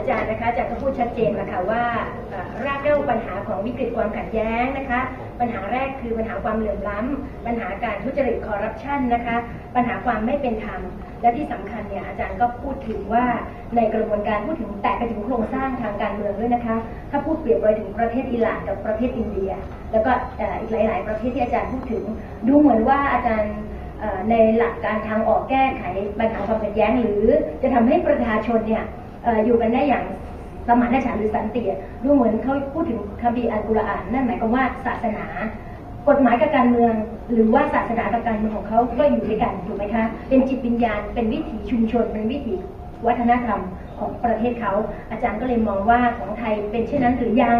อาจารย์นะคะอาจารย์ก็พูดชัดเจนแล้วค่ะว่ารากเหง้าปัญหาของวิกฤตความขัดแย้งนะคะ ปัญหาแรกคือปัญหาความเหลื่อมล้ำปัญหาการทุจริตคอร์รัปชันนะคะ ปัญหาความไม่เป็นธรรม และที่สำคัญเนี่ยอาจารย์ก็พูดถึงว่าในกระบวนการพูดถึงแตะไปถึงโครงสร้างทางการเมืองด้วยนะคะ ถ้าพูดเปรียบไปถึงประเทศอิหร่านกับประเทศอินเดีย แล้วก็อีกหลาย ๆ ประเทศที่อาจารย์พูดถึง ดูเหมือนว่าอาจารย์ในหลักการทางออกแก้ไขปัญหาความขัดแย้ง หรือจะทำให้ประชาชนเนี่ย อยู่กันได้อย่างสมานฉันท์หรือสันติดูเหมือนเขาพูดถึงคัมภีร์อัลกุรอานนั่นหมายความว่าศาสนากฎหมายกับการเมือง หรือว่าศาสนากับการเมืองของเขาก็อยู่ด้วยกันถูกไหมคะเป็นจิตวิญญาณ เป็นวิถีชุมชนเป็นวิถีวัฒนธรรมของประเทศเขา อาจารย์ก็เลยมองว่าของไทยเป็นเช่นนั้นหรือยัง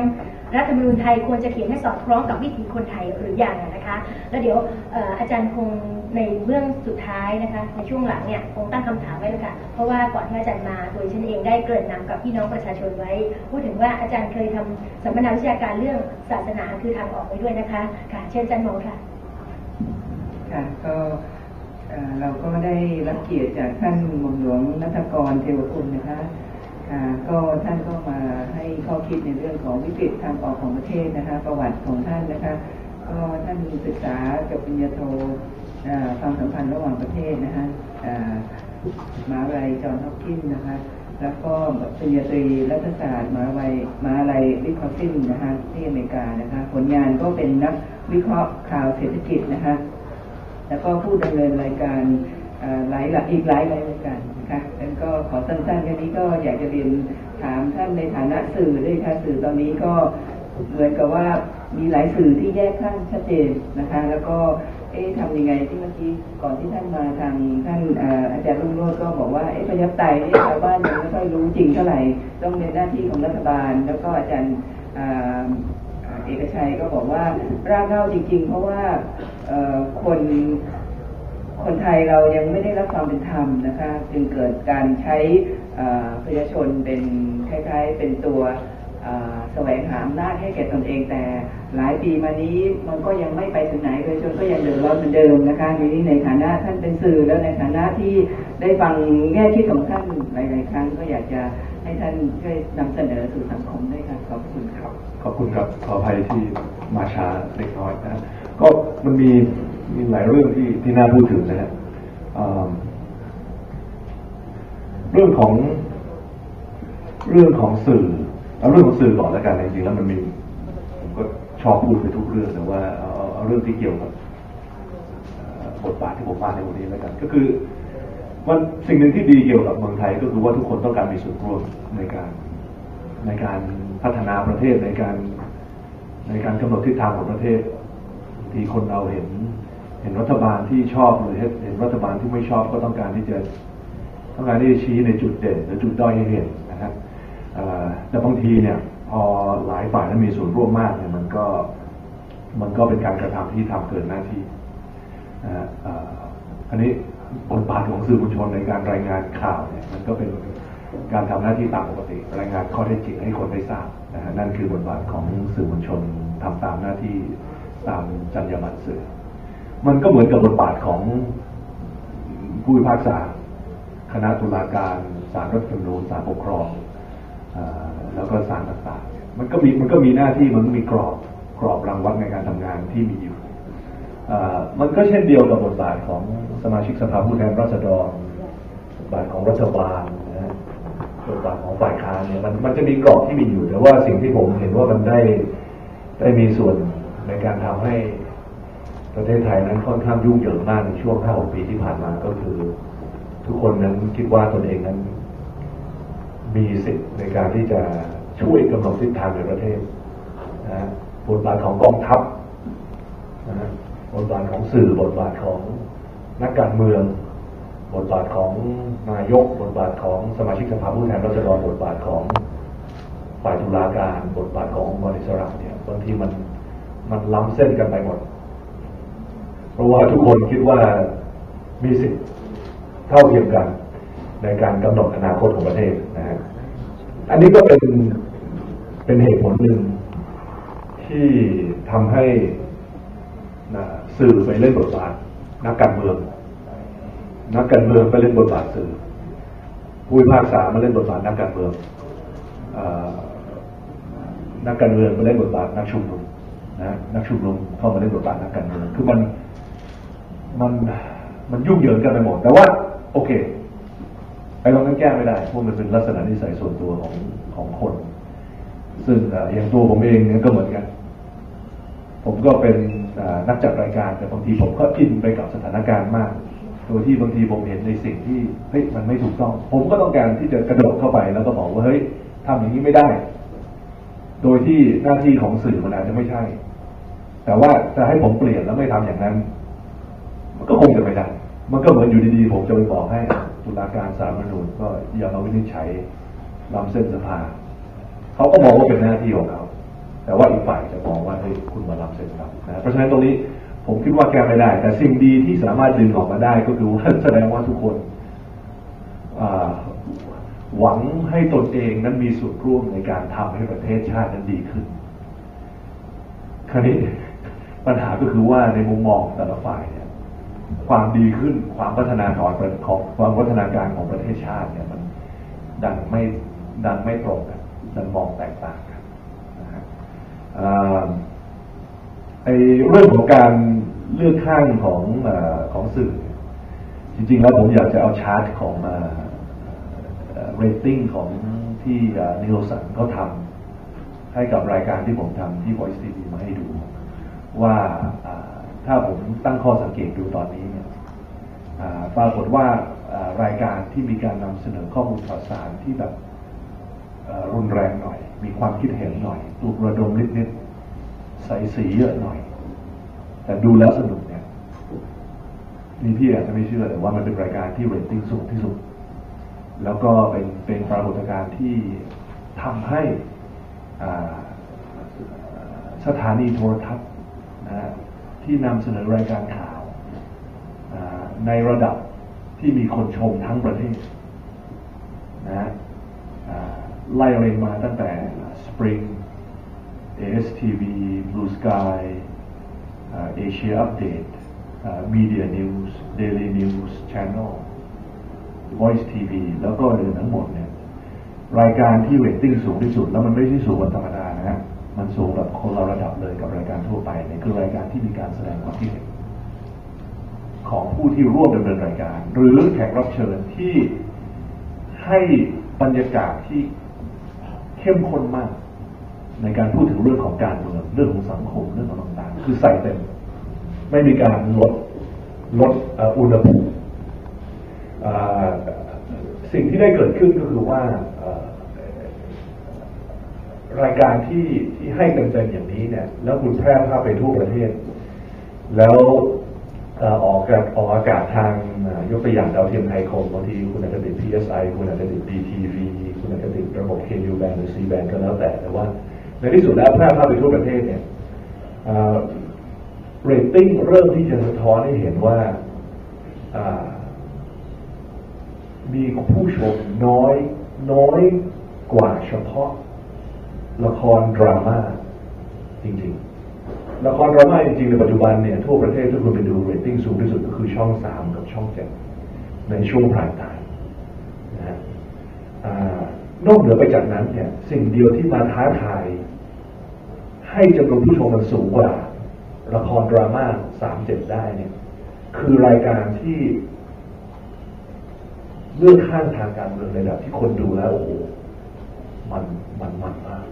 รัฐธรรมนูญไทยควรจะเขียนให้สอดคล้องกับวิถีคนไทยหรืออยังอะนะคะ แล้วเดี๋ยวออาจารย์คงในเบื้องสุดท้ายนะคะในช่วงหลังเนี่ยคงตั้งคำถามไว้เลยค่ะเพราะว่าก่อนที่อาจารย์มาโดยฉันเองได้เกริ่นนำกับพี่น้องประชาชนไว้ พูดถึงว่าอาจารย์เคยทำสัมมนาวิชาการเรื่องศาสนาคือทางออกไว้ด้วยนะคะค่ะเชิญอาจารย์โมค่ะค่ะก็เราก็ได้รับเกียรติจากท่านหม่อมหลวงนัทกรเทวคุณนะคะ ก็ท่านก็มาให้ข้อคิดในเรื่องของวิกฤตทางออกของประเทศนะคะ ประวัติของท่านนะคะ ก็ท่านศึกษาจบปริญญาโทความสัมพันธ์ระหว่างประเทศนะคะมหาวิทยาลัยจอห์นฮอปกินนะคะ แล้วก็ปริญญาตรีรัฐศาสตร์มหาวิทยาลัยมหาวิทยาลัยวิคอซินนะคะที่อเมริกานะคะ ผลงานก็เป็นนักวิเคราะห์ข่าวเศรษฐกิจนะคะ แล้วก็ผู้ดำเนินรายการหลายอีกหลายรายการนะ ก็ขอสั้นๆแค่นี้ก็อยากจะเรียนถามท่านในฐานะสื่อด้วยค่ะสื่อตอนนี้ก็เหมือนกับว่ามีหลายสื่อที่แยกข้างชัดเจนนะคะ แล้วก็เอ๊ะทำยังไงที่เมื่อกี้ก่อนที่ท่านมาทางท่านอาจารย์รุ่งโรจน์ก็บอกว่าเอ๊ะประชาธิปไตยเนี่ยชาวบ้านยังไม่ค่อยรู้จริงเท่าไหร่ต้องเป็นหน้าที่ของรัฐบาล แล้วก็อาจารย์เอกชัยก็บอกว่ารากเหง้าจริง ๆ เพราะว่าคน คนไทยเรายังไม่ได้รับความเป็นธรรมนะคะ จึงเกิดการใช้เอ่อประชาชนเป็นคล้าย ๆ เป็นตัวแสวงหาอำนาจให้แก่ตนเองแต่หลายปีมานี้มันก็ยังไม่ไปถึงไหนประชาชนก็ยังเดือดร้อนเหมือนเดิมนะคะทีนี้ในฐานะท่านเป็นสื่อแล้วในฐานะที่ได้ฟังแง่คิดของท่านหลาย ๆ ครั้งก็อยากจะให้ท่านช่วยนำเสนอสู่สังคมด้วยค่ะขอบคุณครับขอบคุณครับขออภัยที่มาช้าเล็กน้อยนะก็มันมี มีหลายเรื่องที่ที่น่าพูดถึงนะฮะอ่าเรื่องของเรื่องของสื่อเอาเรื่องของสื่อก่อนแล้วกันจริงๆแล้วมันมีผมก็ชอบพูดไปทุกเรื่องแต่ว่าเอาเอาเรื่องที่เกี่ยวกับบทบาทที่ผมมาในวันนี้แล้วกัน ก็คือมันสิ่งหนึ่งที่ดีเกี่ยวกับเมืองไทยก็คือว่าทุกคนต้องการมีส่วนร่วมในการในการพัฒนาประเทศในการในการกำหนดทิศทางของประเทศ ที่คนเราเห็น เห็นรัฐบาลที่ชอบหรือเห็นรัฐบาลที่ไม่ชอบก็ต้องการที่จะต้องการที่จะชี้ในจุดเด่นหรือจุดด้อยให้เห็นนะครับแต่บางทีเนี่ยพอหลายฝ่ายนั้นมีส่วนร่วมมากเนี่ยมันก็มันก็เป็นการกระทำที่ทำเกินหน้าที่นะอ่ออันนี้บทบาทของสื่อมวลชนในการรายงานข่าวเนี่ยมันก็เป็นการทำหน้าที่ตามปกติ รายงานข้อเท็จจริงให้คนได้ทราบนะฮะนั่นคือบทบาทของสื่อมวลชนทำตามหน้าที่ตามจรรยาบรรณสื่อ มันก็เหมือนกับบทบาทของผู้พิพากษา คณะตุลาการศาลรัฐธรรมนูญศาลปกครองอแล้วก็ศาลต่างๆ มันก็มีมันก็มีหน้าที่มันมีกรอบกรอบรางวัลในการทำงานที่มีอยู่มันก็เช่นเดียวกับบทบาทของสมาชิกสภาผู้แทนราษฎรบทบาทของรัฐบาลนะฮะบทบาทของฝ่ายค้านเนี่ยมันมันจะมีกรอบที่มีอยู่ แต่ว่าสิ่งที่ผมเห็นว่ามันได้ได้มีส่วนในการทำให้ ประเทศไทยนั้นค่อนข้างยุ่งเหยิงมากในช่วง 5-6 ปีที่ผ่านมาก็คือ ทุกคนนั้นคิดว่าตนเองนั้น มีสิทธิ์ในการที่จะช่วยกำหนดทิศทางในประเทศนะบทบาทของกองทัพนะฮะบทบาทของสื่อบทบาทของนักการเมือง บทบาทของนายก บทบาทของสมาชิกสภาผู้แทนราษฎรบทบาทของฝ่ายตุลาการ บทบาทขององค์กรอิสระเนี่ยบางทีมันมันล้ำเส้นกันไปหมด เพราะว่าทุกคนคิดว่ามีสิทธิ์เท่าเทียมกัน ในการกำหนดอนาคตของประเทศนะฮะอันนี้ก็เป็นเป็นเหตุผลหนึ่งที่ทำให้นะสื่อไปเล่นบทบาทนักการเมือง นักการเมืองไปเล่นบทบาทสื่อผู้พิพากษามาเล่นบทบาทนักการเมืองอนักการเมืองมาเล่นบทบาทนักชุมนุม นะนักชุมนุมเข้ามาเล่นบทบาทนักการเมืองคือมันมันมันยุ่งเหยิงกันไปหมด แต่ว่า โอเคไอ้ตรงนั้นแก้ไม่ได้เพราะมันเป็นลักษณะนิสัยส่วนตัวของของคน ซึ่งอย่างตัวผมเองเนี่ยก็เหมือนกัน ผมก็เป็นนักจัดรายการแต่บางทีผมก็อินไปกับสถานการณ์มากโดยที่บางทีผมเห็นในสิ่งที่เฮ้ยมันไม่ถูกต้อง ผมก็ต้องการที่จะกระโดดเข้าไปแล้วก็บอกว่าเฮ้ยทำอย่างนี้ไม่ได้ โดยที่หน้าที่ของสื่อมันอาจจะไม่ใช่ แต่ว่าจะให้ผมเปลี่ยนแล้วไม่ทำอย่างนั้น มันก็คงจะไม่ได้ มันก็เหมือนอยู่ดีๆ ผมจะไปบอกให้ตุลาการสารฐธรรมนูญก็อย่ามาวินิจฉัยลำเส้นสภา เขาก็มองว่าเป็นหน้าที่ของเขา แต่ว่าอีกฝ่ายจะมองว่าเฮ้ยคุณมาลำเส้นเรานะเพราะฉะนั้นตรงนี้ผมคิดว่าแก้ไม่ได้ แต่สิ่งดีที่สามารถดึงออกมาได้ก็คือว่าแสดงว่าทุกคนหวังให้ตนเองนั้นมีส่วนร่วมในการทำให้ประเทศชาตินั้นดีขึ้นคราวนี้ ปัญหาก็คือว่าในมุมมองแต่ละฝ่ายเนี่ยความดีขึ้นความพัฒนาของของความพัฒนาการของประเทศชาติเนี่ยมันดันไม่ดันไม่ตรงกันดันมองแตกต่างกันนะฮะไอเรื่องของการเลือกข้างของอของสื่อ จริงๆแล้วผมอยากจะเอาชาร์ตของเรตติ้งของที่นิโลสันเขาทำให้กับรายการที่ผมทำที่ Voice TV มาให้ดู ว่าถ้าผมตั้งข้อสังเกตดูตอนนี้เนี่ยปรากฏว่ารายการที่มีการนำเสนอข้อมูลข่าวสารที่แบบรุนแรงหน่อย มีความคิดเห็นหน่อยปลุกระดมนิดๆใส่สีเยอะหน่อย แต่ดูแล้วสนุกเนี่ยนี่พี่อาจจะไม่เชื่อแต่ว่ามันเป็นรายการที่เรตติ้งสูงที่สุด แล้วก็เป็นเป็นปรากฏการณ์ที่ทำให้สถานีโทรทัศน์ นะที่นำเสนอรายการข่าวในระดับที่มีคนชมทั้งประเทศนะไล่เรียงมาตั้งแต่ Spring ASTV Blue Sky อ่า Asia Update อ่า Media News Daily News Channel Voice TV แล้วก็อื่นทั้งหมดเนี่ยรายการที่เรตติ้งสูงที่สุด แล้วมันไม่ใช่สูงแบบธรรมดานะฮะ มันสูงแบบคนละระดับเลยกับรายการทั่วไปเนี่ยคือรายการที่มีการแสดงความคิดเห็นของผู้ที่ร่วมดำเนินรายการ หรือแขกรับเชิญที่ให้บรรยากาศที่เข้มข้นมาก ในการพูดถึงเรื่องของการเมืองเรื่องของสังคมเรื่องของต่างๆ คือใส่เต็ม ไม่มีการลดลดอุณหภูมิสิ่งที่ได้เกิดขึ้นก็คือว่า รายการที่ที่ให้เต็มๆอย่างนี้เนี่ย แล้วคุณแพร่ภาพไปทั่วประเทศ แล้วออกอากาศออกอากาศทางยกตัวอย่างดาวเทียมไทยคมบางทีคุณอาจจะติด PSI คุณอาจจะติด BTV คุณอาจจะติดระบบ KU band หรือ C band ก็แล้วแต่ แต่ว่า ในที่สุดแล้วแพร่ภาพไปทั่วประเทศเนี่ยเรตติ้งเริ่มที่จะสะท้อนให้เห็นว่ามีผู้ชมน้อยน้อยกว่าเฉพาะ ละครดราม่าจริงๆ ละครดราม่าจริงๆ ในปัจจุบันเนี่ยทั่วประเทศทุกคนไปดูเรตติ้งสูงที่สุดก็คือช่องสามกับช่องเจ็ดในช่วงพรายไทม์นะฮะนอกเหนือไปจากนั้นเนี่ยสิ่งเดียวที่มาท้าทาย ให้จำนวนผู้ชมมันสูงกว่า ละครดราม่าสามเจ็ดได้เนี่ยคือรายการที่เรื่องข้างทางการเมืองในระดับที่คนดูแล้วโอ้โหมันมันมันมาก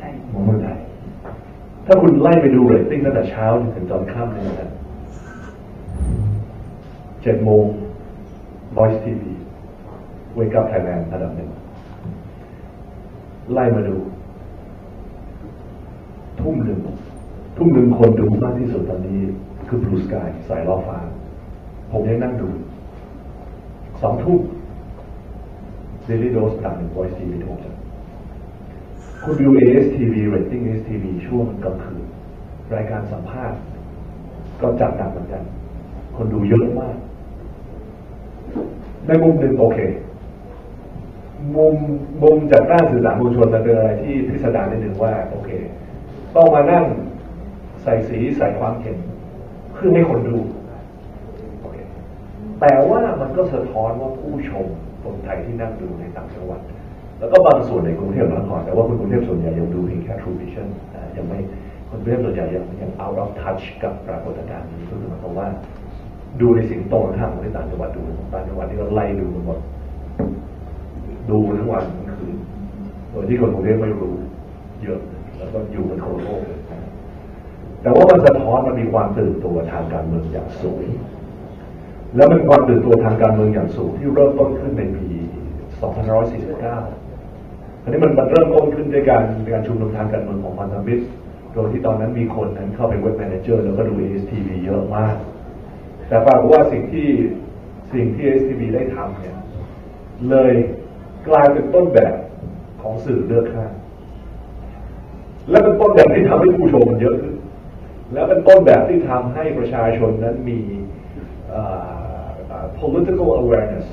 ของเมืองไทยของเมืองไทยถ้าคุณไล่ไปดูเรตติ้งตั้งแต่เช้าถึงตอนค่ำเนี่ยนะเจ็ดโมง Voice TV Wake Up Thailand ระดับหนึ่ง ไล่มาดู ทุ่มหนึ่ง ทุ่มหนึ่งคนดูมากที่สุดตอนนี้ คือ Blue Sky สายล่อฟ้า ผมยังนั่งดู สองทุ่ม Daily Dose อันดับหนึ่ง Voice TV ทุกจัน คุณดู ASTV rating ASTV ช่วงกลางคืนรายการสัมภาษณ์ ก็จัดหนักเหมือนกัน คนดูเยอะมาก ในมุมหนึ่งโอเค มุมมุมจากด้านสื่อสารมวลชนมันเป็นอะไรที่พิสดารนิดหนึ่งว่า โอเค ต้องมานั่งใส่สีใส่ความเห็นเพื่อให้คนดู แต่ว่ามันก็สะท้อนว่าผู้ชมคนไทยที่นั่งดูในต่างจังหวัด แล้วก็บางส่วนในกรุงเทพมหานครแต่ว่าคนกรุงเทพส่วนใหญ่ยังดูเพียงแค่ True Vision อ่ายังไม่คนกรุงเทพส่วนใหญ่ยังยัง out of touch กับปรากฏการณ์นี้ก็คือหมายความว่า ดูในสิ่งตรงข้ามของที่ต่างจังหวัดดูต่างจังหวัดที่เราไล่ดูหมดดูทั้งวันทั้งคืนโดยที่คนกรุงเทพไม่รู้เยอะ แล้วก็อยู่กันคนโลกแต่ว่ามันสะท้อนมันมีความตื่นตัวทางการเมืองอย่างสูงแล้วมันความตื่นตัวทางการเมืองอย่างสูงที่เริ่มต้นขึ้นในปี 2549 อันนี้มันมันเริ่มต้นขึ้นด้วยการการชุมนุมทางการเมืองของพันธมิตร โดยที่ตอนนั้นมีคนนั้นเข้าไปเว็บแมเนเจอร์แล้วก็ดู ASTV เยอะมาก แต่ปรากฏว่าสิ่งที่สิ่งที่ ASTV ได้ทำเนี่ยเลยกลายเป็นต้นแบบของสื่อเลือกข้างและเป็นต้นแบบที่ทำให้ผู้ชมมันเยอะขึ้นและเป็นต้นแบบที่ทำให้ประชาชนนั้นมี political awareness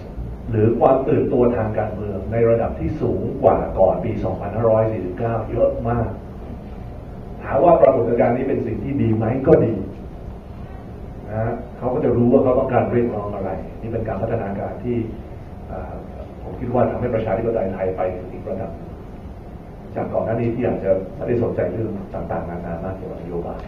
หรือความตื่นตัวทางการเมืองในระดับที่สูงกว่าก่อนปี 2549 เยอะมาก ถามว่าปรากฏการณ์นี้เป็นสิ่งที่ดีไหมก็ดีนะเขาก็จะรู้ว่าเขาต้องการเรียกร้องอะไร นี่เป็นการพัฒนาการที่ผมคิดว่าทำให้ประชาธิปไตยไทยไปถึงอีกระดับจากก่อนหน้านี้ที่อาจจะไม่ได้สนใจเรื่องต่างๆนานามากเกี่ยวกับนโยบาย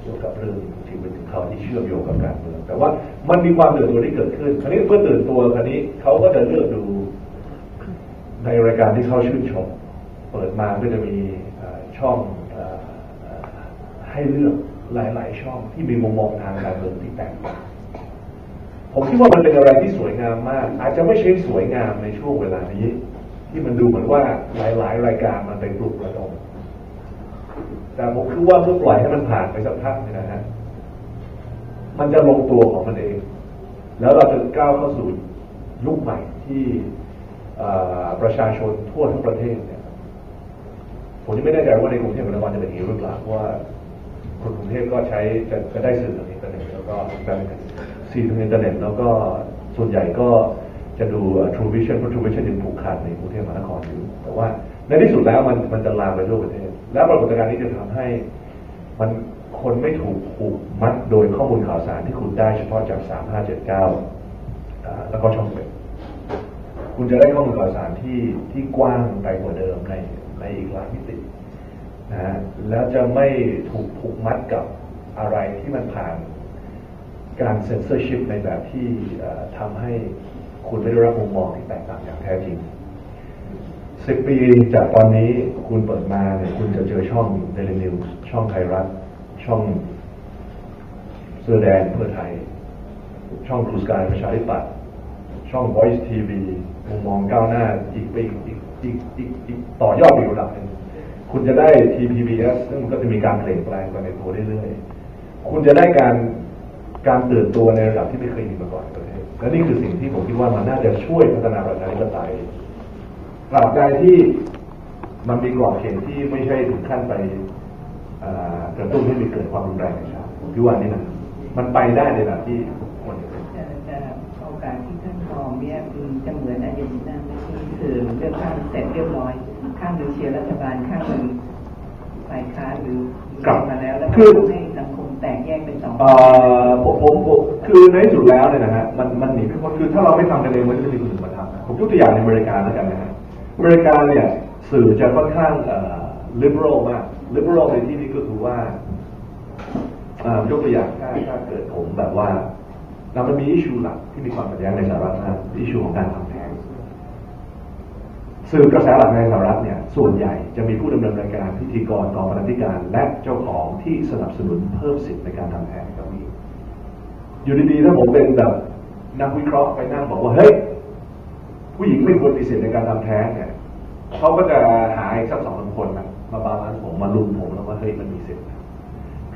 เกี่ยวกับเรื่องที่เป็นถึงเขาที่เชื่อมโยงกับการเมือง แต่ว่ามันมีความตื่นตัวที่เกิดขึ้น คราวนี้เพื่อตื่นตัวคราวนี้เขาก็จะเลือกดูในรายการที่เขาชื่นชม เปิดมาก็จะมีช่องออให้เลือกหลาย ๆ ช่องที่มีมุมมองทางการเมืองที่แตกต่างผมคิดว่ามันเป็นอะไรที่สวยงามมาก อาจจะไม่ใช่สวยงามในช่วงเวลานี้ ที่มันดูเหมือนว่าหลาย ๆ รายการมันไปปลุกระดม แต่ผมคิดว่าเมื่อปล่อยให้มันผ่านไปสักพักนะฮะมันจะลงตัวของมันเอง แล้วเราจะก้าวเข้าสู่ยุคใหม่ที่ประชาชนทั่วทั้งประเทศเนี่ยผมยังไม่แน่ใจว่าในกรุงเทพมหานครจะเป็นอย่างนี้หรือเปล่าเพราะว่าคนกรุงเทพก็ใช้จะจะได้สื่อทางอินเทอร์เน็ตแล้วก็การสื่อทางอินเทอร์เน็ตแล้วก็ส่วนใหญ่ก็จะดู True Vision เพราะ True Vision ยังผูกขาดในกรุงเทพมหานครอยู่แต่ว่าในที่สุดแล้วมันมันจะลามไปทั่วประเทศ และปรากฏการณ์นี้จะทำให้มันคนไม่ถูกผูกมัดโดยข้อมูลข่าวสารที่คุณได้เฉพาะจาก 3579 แล้วก็ช่องเว็บคุณจะได้ข้อมูลข่าวสารที่ที่กว้างไปกว่าเดิมในในอีกหลายมิตินะฮะแล้วจะไม่ถูกผูกมัดกับอะไรที่มันผ่านการเซ็นเซอร์ชิพในแบบที่ทำให้คุณไม่ได้รับมุมมองที่แตกต่างอย่างแท้จริง สิบปีจากตอนนี้คุณเปิดมาเนี่ยคุณจะเจอช่องเดลินิวช่องไทยรัฐ ช่องเสื้อแดงเพื่อไทย ช่องครูสกายประชาธิปัตย์ช่อง Voice TV มุมมองก้าวหน้าอีกไปอีกอีกอีกอีกอีกต่อยอดไปอีกระดับหนึ่งคุณจะได้ TPBS ซึ่งก็จะมีการเปลี่ยนแปลงไปในตัวเรื่อยๆคุณจะได้การการตื่นตัวในระดับที่ไม่เคยมีมาก่อนเทศและนี่คือสิ่งที่ผมคิดว่ามันน่าจะช่วยพัฒนาประชาธิปไตย ตราบใดที่มันมีกรอบเขตที่ไม่ใช่ถึงขั้นไปกระตุ้นให้มีเกิดความรุนแรงในชาติผมคิดว่านี่นะมันไปได้ในระดับที่ควรจะเป็นโอกาสที่ท่านมองเนี่ยมันจะเหมือนอาร์เจนตินาไม่ใช่คือเลือกข้างเสร็จเรียบร้อยข้างหนึ่งเชียร์รัฐบาลข้างหนึ่งฝ่ายค้านหรือครับมาแล้วแล้วคือทำให้สังคมแตกแยกเป็นสองผมผมผมคือในสุดแล้วเนี่ยนะฮะมันมันหนีไม่พ้นคือถ้าเราไม่ทำกันเองมันจะมีคนอื่นมาทำผมยกตัวอย่างในอเมริกาแล้วกันนะฮะ อเมริกาเนี่ยสื่อจะค่อนข้างเอ่อ liberal มาก liberal ในที่นี้ก็คือว่ายกตัวอย่างถ้าถ้าเกิดผมแบบว่าเรามันมีอิชูหลักที่มีความขัดแย้งในสหรัฐนะอิชูของการทำแท้งสื่อกระแสหลักในสหรัฐเนี่ยส่วนใหญ่จะมีผู้ดำเนินรายการพิธีกรกองบรรณาธิการ และเจ้าของที่สนับสนุนเพิ่มสิทธิในการทำแท้งกับผู้หญิงอยู่ดีๆถ้าผมเป็นแบบนักวิเคราะห์ไปนั่งบอกว่าเฮ้ยผู้หญิงไม่ควรมีสิทธิในการทำแท้งเนี่ย เขาก็จะหาอีกสักสองสามคนนะมาบาลานซ์ผมมาลุมผมแล้วว่าเฮ้ยมันมีสิทธิ์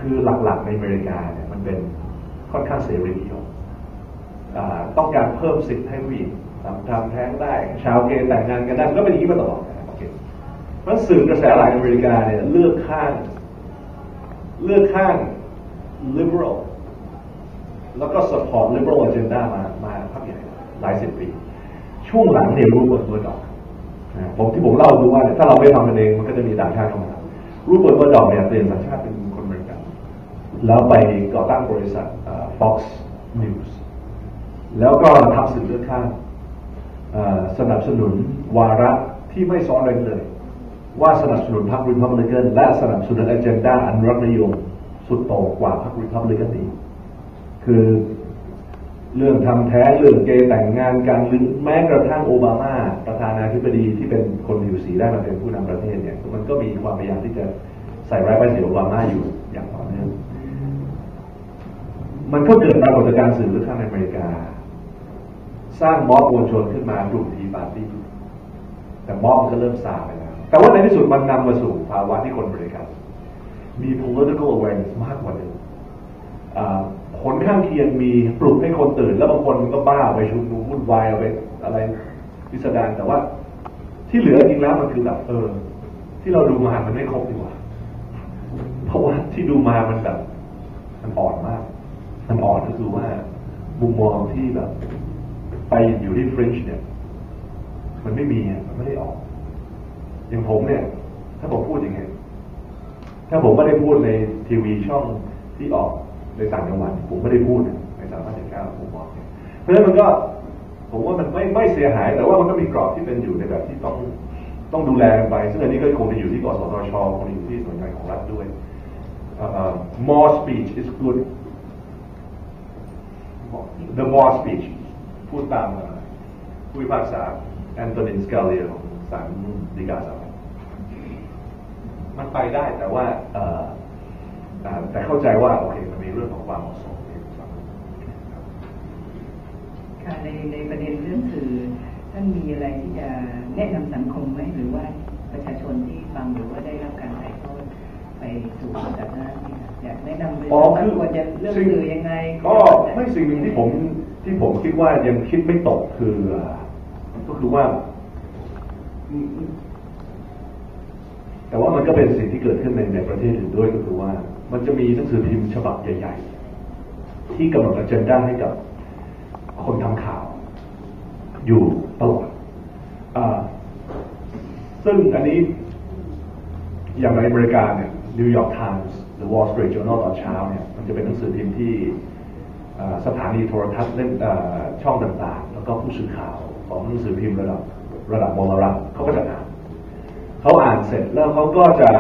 คือหลักๆในอเมริกาเนี่ยมันเป็นค่อนข้างเสรีนิยมต้องการเพิ่มสิทธิ์ให้ผู้หญิงทำแท้งได้ ชาวเกย์แต่งงานกันได้ก็เป็นอย่างนี้มาตลอดนะเพราะสื่อกระแสหลักในอเมริกาเนี่ยเลือกข้าง เลือกข้าง liberal แล้วก็ support liberal agenda มามาพักใหญ่หลายสิบปี ช่วงหลังเนี่ยรู้บทเบอร์ดอกน ผมที่ผมเล่าดูว่าถ้าเราไม่ทำกันเองมันก็จะมีต่างชาติเข้ามารู้บทเบอร์ดอกเนี่ยเปลี่ยนสัญชาติเป็นคนอเมริกันแล้วไปก่อตั้งบริษัท Fox News แล้วก็ทำสื่อเลือกข้างสนับสนุนวาระที่ไม่ซ้อนเร้นเลย ว่าสนับสนุนพรรคริพับลิกันและสนับสนุนอ g เจนดาอันรักนิยมสุดโต่งกว่าพรรคริพับลิกันนี้คือ เรื่องทำแท้งเรื่องเกย์แต่งงานกันหรือแม้กระทั่งโอบามาประธานาธิบดีที่เป็นคนผิวสีได้มาเป็นผู้นำประเทศเนี่ยมันก็มีความพยายามที่จะใส่ร้ายไป้ายสียโอบามาอยู่อย่างต่อเนื่องมันก็เกิดปรากฏการณ์สื่อเลือกข้างในอเมริกา สร้างม็อบมวลชนขึ้นมากลุ่มทีปาร์ตี้แต่ม็อบก็เริ่มซาไปแล้วแต่ว่าในที่สุดมันนำมาสู่ภาวะที่คนบริการมี political awareness มากกว่าเดิมอ่า ผลข้างเคียงมีปลุกให้คนตื่น แล้วบางคนก็บ้าไปชุมนุมวุ่นวายเอาไปอะไรพิสดารแต่ว่า ที่เหลือจริงแล้วมันคือแบบเออ ที่เราดูมามันไม่ครบดีกว่าเพราะว่าที่ดูมามันแบบมันอ่อนมาก มันอ่อนก็คือว่ามุมมองที่แบบ ไปอยู่ที่ฟรนช์เนี่ย มันไม่มีมันไม่ได้ออก อย่างผมเนี่ย ถ้าผมพูดอย่างเงี้ยถ้าผมไม่ได้พูดในทีวีช่องที่ออก ในต่างจังหวัดผมไม่ได้พูดนะในสามพันเก้าผมบอกเนี่ยเพราะฉะนั้นมันก็ผมว่ามันไม่ไม่เสียหาย แต่ว่ามันก็มีกรอบที่เป็นอยู่ในแบบที่ต้องต้องดูแลกันไป ซึ่งอันนี้ก็คงจะอยู่ที่กสทชคงอยู่ที่ส่วนงานของรัฐด้วยเอ่อ more speech is good the more speech พูดตามเอ่อผู้พิพากษาแอนโทนินสกาเลียของศาลฎีกาสหรัฐมันไปได้แต่ว่าเอ่ออ่าแต่เข้าใจว่าโอเคมันมี เรื่องของความเหมาะสมที่สำคัญค่ะในในประเด็นเรื่องสื่อท่านมีอะไรที่จะแนะนำสังคมไหมหรือว่าประชาชนที่ฟังหรือว่าได้รับการถ่ายทอดไปสู่สาธารณะนี่ค่ะอยากแนะนำเลยอ๋อว่าคือควรจะเลือกสิ่งสื่อยังไง ก็ไม่สิ่งหนึ่งที่ผมที่ผมคิดว่ายังคิดไม่ตกคืออ่าก็คือว่าอืมแต่ว่ามันก็เป็นสิ่งที่เกิดขึ้นในในประเทศอื่นด้วยก็คือว่า มันจะมีหนังสือพิมพ์ฉบับใหญ่ ๆ ที่กำหนดอเจนดาให้กับคนทำข่าว อยู่ตลอดอซึ่งอันนี้อย่างในอเมริกาเนี่ยนิวยอร์กไทมส์หรือ Wall Street Journal ตอนเช้าเนี่ยมันจะเป็นหนังสือพิมพ์ที่สถานีโทรทัศน์เล่นช่องต่างๆ แล้วก็ผู้สื่อข่าวของหนังสือพิมพ์ระดับระดับมลรัฐเขาก็จะอ่านเขาอ่านเสร็จแล้วเขาก็จะ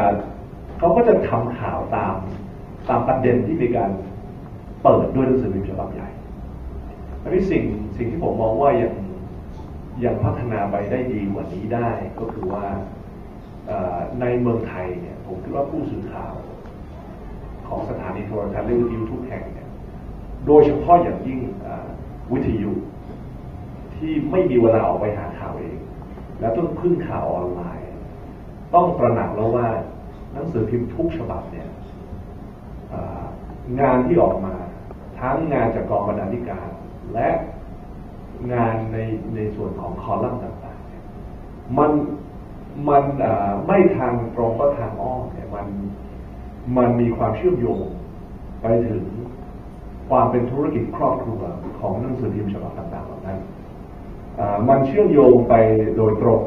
เขาก็จะทำข่าวตามตามประเด็นที่มีการเปิดด้วยหนังสือพิมพ์ฉบับใหญ่อันนี้สิ่งสิ่งที่ผมมองว่ายังยังพัฒนาไปได้ดีกว่านี้ได้ก็คือว่าในเมืองไทยเนี่ยผมคิดว่าผู้สื่อข่าว ของสถานีโทรทัศน์และวิทยุทุกแห่งเนี่ยโดยเฉพาะอย่างยิ่งวิทยุที่ไม่มีเวลาออกไปหาข่าวเอง แล้วต้องพึ่งข่าวออนไลน์ ต้องตระหนักแล้วว่า หนังสือพิมพ์ทุกฉบับเนี่ยงานที่ออกมาทั้งงานจากกองบรรณาธิการ และงานในในส่วนของคอลัมน์ต่างๆ มันมันไม่ทางตรงก็ทางอ้อมเนี่ยมันมันมีความเชื่อมโยงไปถึงความเป็นธุรกิจครอบครัวของหนังสือพิมพ์ฉบับต่างๆเหล่านั้นมันเชื่อมโยงไปโดยตรง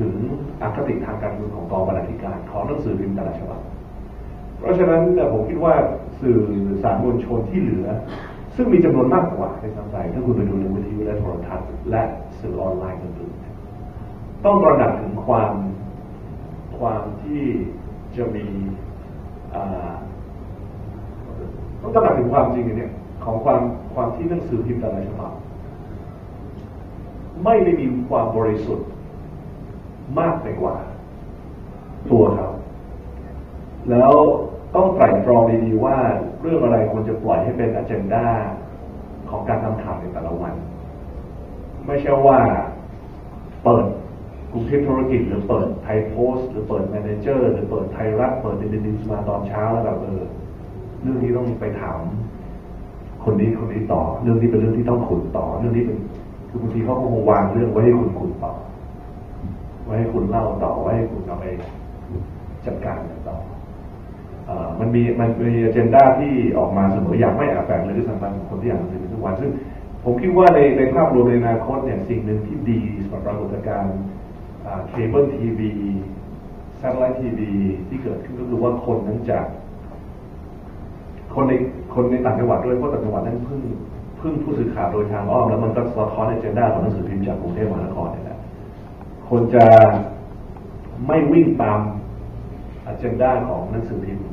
ถึงอคติทางการเมืองของกองบรรณาธิการของหนังสือพิมพ์แต่ละฉบับ เพราะฉะนั้นผมคิดว่าสื่อสารมวลชนที่เหลือ ซึ่งมีจำนวนมากกว่าในทางใจถ้าคุณไปดูในวิทยุและโทรทัศน์และสื่อออนไลน์อื่นๆต้องตระหนักถึงความความที่จะมีต้องตระหนักถึงความจริงนเนี่ยของความความที่หนังสือพิมพ์แต่ละฉบับไม่ได้มีความบริสุทธิ์ มากไปกว่า ตัวเขาแล้วต้องไตร่ตรองดีๆว่า เรื่องอะไรควรจะปล่อยให้เป็นอ g e n d a ของการทำข่าวในแต่ละวัน ไม่ใช่ว่าเปิดกรุงเทพธุรกิจหรือเปิดไทยโพสต์หรือเปิดแมเนเจอร์หรือเปิดไทยรัฐเปิดดินดินมาตอนเช้าแล้วแบบเออเรื่องนี้ต้องไปถาม คนนี้คนนี้ต่อ เรื่องนี้เป็นเรื่องที่ต้องขุดต่อ เรื่องนี้เป็นคือบางทีเขาก็คงวางเรื่องไว้ให้คุณขุดต่อ ว้ให้คุณเล่าต่อไว้ให้คุณเอาไปจัดการกันต่ออมันมีมันมีอเจนดาที่ออกมาเสมออยากไม่อาแฝงเลยด้วยซ้ำไปคนที่อ่านหนังสือทุกวันซึ่งผมคิดว่าในในภาพรวมในอนาคตเนี่ยสิ่งหนึ่งที่ดีสำหรับปรากฏการณ์เคเบิลทีวีซัตไลท์ทีวีที่เกิดขึ้นก็คือว่าคนนั้นจะคนในคนในต่างจังหวัดด้วยเพราะต่างจังหวัดนั้นพึ่งพึ่งผู้สื่อข่าวโดยทางอ้อมแล้วมันก็สะท้อนในเจนด้าของหนังสือพิมพ์จากกรุงเทพมหานครเนี่ยแหละ คคนจะไม่วิ่งตามอ g e n d a ของหนังสือพิมพ์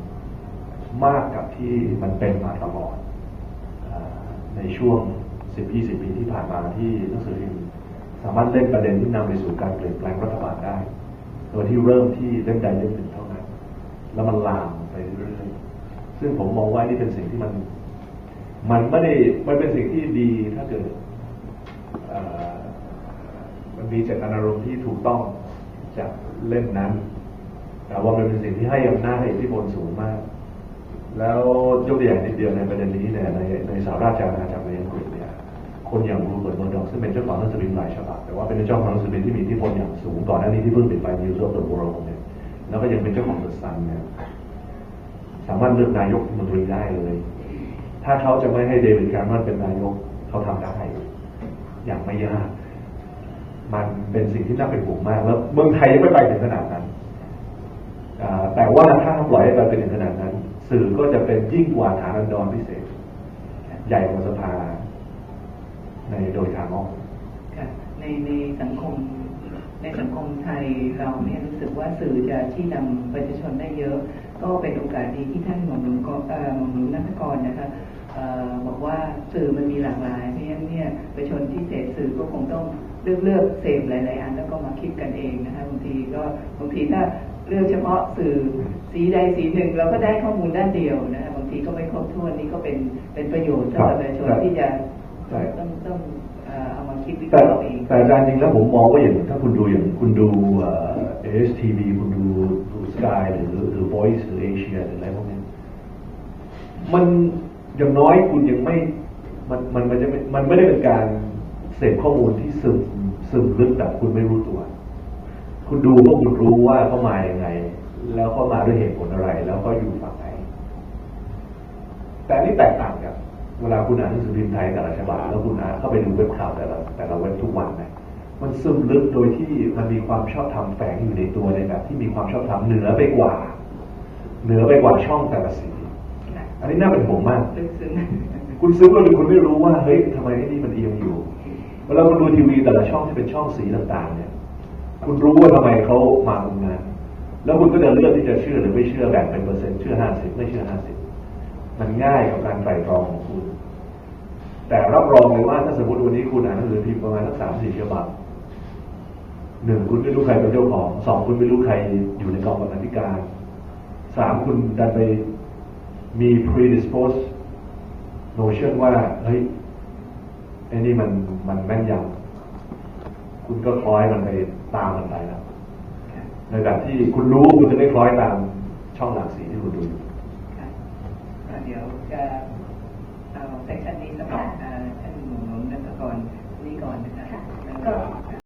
มากกับที่มันเป็นมาตลอดอในช่วง 10-20 ปีที่ผ่านมาที่หนังสือพิมพ์สามารถเล่นประเด็นที่นำไปสู่การเปลี่ยนแปลงรัฐบาลได้ โดยที่เริ่มที่เล่มใดเล่มหนึ่งเท่านั้น แล้วมันลามไปเรื่อยๆซึ่งผมมองว่านี่เป็นสิ่งที่มัน มันไม่ได้มันเป็นสิ่งที่ดีถ้าเกิดอ มันมีเจตนารมณ์ที่ถูกต้องจากเล่มนั้น แต่ว่ามันเป็นสิ่งที่ให้อำนาจให้อิทธิพลสูงมาก แล้วยกตัวอย่างนิดเดียวในประเด็นนี้เนี่ยในในสหราชอาณาจักรในอังกฤษเนี่ยคนอย่างรูเบิร์ตมอร์ดอกซึ่งเป็นเจ้าของหนังสือพิมพ์หลายฉบับแต่ว่าเป็นเจ้าของหนังสือพิมพ์ที่มีอิทธิพลอย่างสูงก่อนหน้านี้ที่เพิ่งปิดไป News of the World เนี่ยแล้วก็ยังเป็นเจ้าของ The Sun เนี่ยสามารถเลือกนายกมนตรีได้เลย ถ้าเขาจะไม่ให้เดวิดแคมเมรอนเป็นนายกเขาทำได้อย่างไม่ยาก มันเป็นสิ่งที่น่าเป็นห่วงมาก แล้วเมืองไทยยังไม่ไปถึงขนาดนั้นแต่ว่าถ้าปล่อยให้ไปเป็นถึงขนาดนั้น สื่อก็จะเป็นยิ่งกว่าฐานันดรพิเศษ ใหญ่กว่าสภาในโดยทางอ้อมในในสังคมในสังคมไทยเราเนี่ยรู้สึกว่าสื่อจะที่นำประชาชนได้เยอะ ก็เป็นโอกาสดีที่ท่านหม่อมหลวงก็เอ่อหม่อมหลวงนัทกรนะคะบอกว่าสื่อมันมีหลากหลายเพราะฉะนั้นเนี่ยประชาชนที่เสพสื่อก็คงต้อง เลือกเลือกเสพหลายๆอันแล้วก็มาคิดกันเองนะคะบางทีก็บางทีถ้าเลือกเฉพาะสื่อสีใดสีหนึ่งเราก็ได้ข้อมูลด้านเดียวนะคะบางทีก็ไม่ครบถ้วนนี่ก็เป็นเป็นประโยชน์สำหรับประชาชนที่จะใช่ต้องต้องเอ่อเอามาคิดวิเคแต่ราะห์เองแต่อาจารย์จริงแล้วผมมองว่าอย่างถ้าคุณดูอย่างคุณดูเอสทีวีคุณดูดูสกายหรือหรือ Voice หรือเอเชียหรืออะไรพวกนี้มันอย่างน้อยคุณยังไม่มันมันมันจะไม่มันไม่ได้เป็นการเสพข้อมูลที่ซึม ซึมลึกแบบคุณไม่รู้ตัว คุณดูก็คุณรู้ว่าเขามาอย่างไง แล้วเขามาด้วยเหตุผลอะไร แล้วก็อยู่ฝั่งไหน แต่อันนี่แตกต่างกับเวลาคุณอ่านหนังสือพิมพ์ไทยแต่ละฉบับแล้วคุณอ่านเข้าไปดูเว็บข่าวแต่ละแต่ละเว็บทุกวันนะมันซึมลึกโดยที่มันมีความชอบธรรมแฝงอยู่ในตัวในแบบที่มีความชอบธรรมเหนือไปกว่า เหนือไปกว่าช่องแต่ละสีอันนี้น่าเป็นห่วงมากลึกซึ้งคุณซื้อมาหรือคุณไม่รู้ว่าเฮ้ยทำไมไอ้นี่มันเอียงอยู่ เวลาคุณดูทีวีแต่ละช่องที่เป็นช่องสีต่างๆ เนี่ย คุณรู้ว่าทำไมเขามาตรงนั้นแล้วคุณก็จะเลือกที่จะเชื่อหรือไม่เชื่อแบ่งเป็นเปอร์เซ็นต์เชื่อห้าสิบไม่เชื่อห้าสิบมันง่ายกับการไตร่ตรองของคุณ แต่รับรองเลยว่าถ้าสมมติวันนี้คุณอ่านหนังสือพิมพ์ประมาณสักสามสี่ฉบับหนึ่งคุณไม่รู้ใครเป็นเจ้าของสองคุณไม่รู้ใครอยู่ในกองบรรณาธิการสามคุณดันไปมี predispose notion ว่าเฮ้ย ไอ้นี่มันมันแม่นยำคุณก็คล้อยมันไปตามมันไปแล้วในแบบที่คุณรู้คุณจะไม่คล้อยตามช่องหลักสีที่คุณดูอยู่เดี๋ยวจะเอาเซสชันนี้สำหรับท่านหมุนมนันทกรนี่ก่อนนะคะ